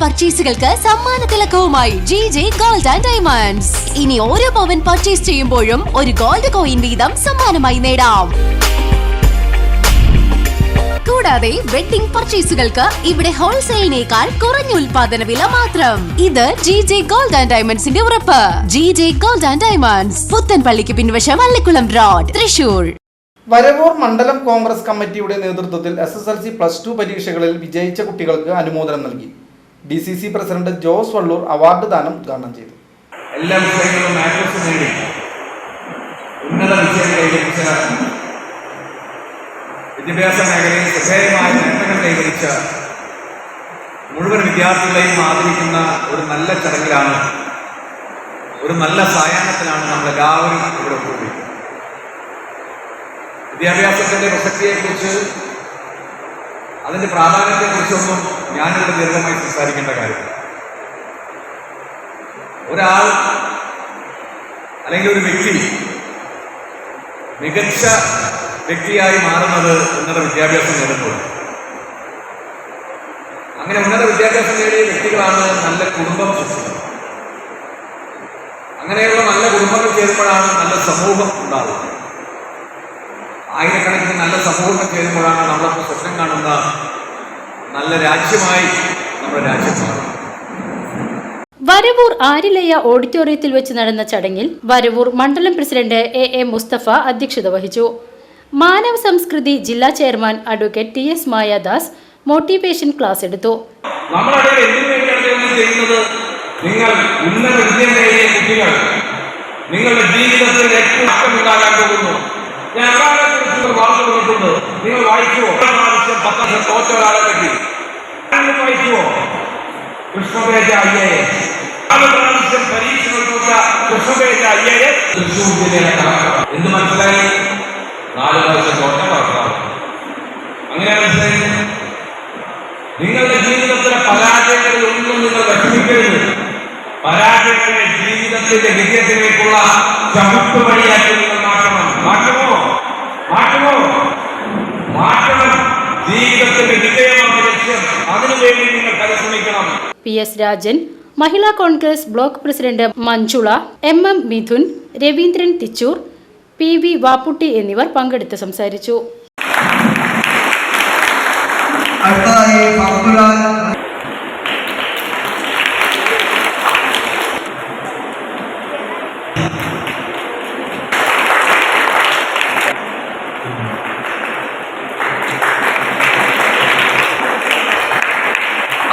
പർച്ചേസുകൾക്ക് സമ്മാന തിലക്കവുമായി G J gold and diamonds ഇനി ഓരോ പവൻ പർച്ചേസ് ചെയ്യുമ്പോഴും ഒരു ഗോൾഡ് കോയിൻ വീതം സമ്മാനമായി നേടാം. കൂടാതെ വെഡിംഗ് പർച്ചേസുകൾക്ക് ഇവിടെ ഹോൾസെയിലിനേക്കാൾ കുറഞ്ഞ ഉൽപാദന വില മാത്രം. ഇത് ജി ജെ ഗോൾഡ് ആൻഡ് ഡയമണ്ട്സിന്റെ ഉറപ്പ്. G J gold and diamonds പുത്തൻപള്ളിക്ക് പിൻവശം അള്ളിക്കുളം റോഡ് തൃശൂർ. വരവൂർ മണ്ഡലം കോൺഗ്രസ് കമ്മിറ്റിയുടെ നേതൃത്വത്തിൽ S S L C plus two പരീക്ഷകളിൽ വിജയിച്ച കുട്ടികൾക്ക് അനുമോദനം നൽകി. D C C president Jose Vallur award ദാനം ഉദ്ഘാടനം ചെയ്തു. എല്ലാ വിഷയങ്ങളും നേടി ഉന്നത വിദ്യാഭ്യാസ മേഖലയിൽ ശ്രദ്ധേയമായ നേട്ടങ്ങൾ കൈവരിച്ച മുഴുവൻ വിദ്യാർത്ഥികളെയും ആദരിക്കുന്ന ഒരു നല്ല ചടങ്ങിലാണ് ഒരു നല്ല സായാഹ്നത്തിലാണ് നമ്മൾ എല്ലാവരും ഇവിടെ കൂടി വിദ്യാഭ്യാസത്തിന്റെ പ്രസക്തിയെക്കുറിച്ച് അതിന്റെ പ്രാധാന്യത്തെക്കുറിച്ചൊന്നും ഞാനിവിടെ ദീർഘമായി സംസാരിക്കേണ്ട കാര്യം ഒരാൾ അല്ലെങ്കിൽ ഒരു വ്യക്തി മികച്ച വ്യക്തിയായി മാറുന്നത് ഉന്നത വിദ്യാഭ്യാസം നേടുമ്പോൾ അങ്ങനെ ഉന്നത വിദ്യാഭ്യാസം നേടിയ വ്യക്തികളാണ് നല്ല കുടുംബം സൃഷ്ടിക്കുന്നത് അങ്ങനെയുള്ള നല്ല കുടുംബങ്ങൾ ചേരുമ്പോഴാണ് നല്ല സമൂഹം ഉണ്ടാകുന്നത് ആയിരക്കണക്കിന് നല്ല സമൂഹങ്ങൾ ചേരുമ്പോഴാണ് നമ്മളൊക്കെ സ്വപ്നം കാണുന്ന നല്ല രാജ്യമായി നമ്മുടെ രാജ്യം മാറുന്നത് വരവൂർ ആരിലയ ഓഡിറ്റോറിയത്തിൽ വെച്ച് നടന്ന ചടങ്ങിൽ വരവൂർ മണ്ഡലം പ്രസിഡന്റ് എ എ മുസ്തഫ അധ്യക്ഷത വഹിച്ചു. മാനവ സംസ്കൃതി ജില്ലാ chairman advocate T S Mayadas motivation class എടുത്തു. നിങ്ങൾ ഉന്നത വിദ്യ നേടിയ കുട്ടികൾ നിങ്ങളുടെ ജീവിതത്തിൽ ഏറ്റവും പോകുന്നു. നിങ്ങൾ വായിക്കുവോ? പ്രാവശ്യം പത്താം തോറ്റ ഒരാളെ പറ്റി. വായിക്കുവോ? കൃഷ്ണപേജ ഐ പ്രാവശ്യം പരീക്ഷകൾ കൃഷ്ണപേജ തൃശ്ശൂർ ജില്ലയിലെ എന്ത് മനസ്സിലായി? നാല് പ്രാവശ്യം തോറ്റ അങ്ങനെ മനസ്സിലായി? നിങ്ങളുടെ ജീവിതത്തിലെ പരാജയങ്ങളിൽ ഒന്നും നിങ്ങൾ വിഷമിക്കരുത് പരാജയങ്ങളെ ജീവിതത്തിന്റെ വിജയത്തിലേക്കുള്ള ചവിട്ടുപടിയാക്കി നിങ്ങൾ മാറ്റണം. മാറ്റമോ മാറ്റമോ മാറ്റണം ജീവിതത്തിന്റെ വിജയമാണ് ലക്ഷ്യം അതിനുവേണ്ടി നിങ്ങൾ പരിശ്രമിക്കണം. P S Rajan Mahila Congress block president Manjula M M Mithun Raveendran Thichur P V Vappootty എന്നിവർ പങ്കെടുത്ത് സംസാരിച്ചു. അടുത്തതായി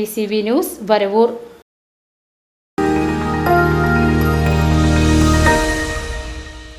V C V news Varavoor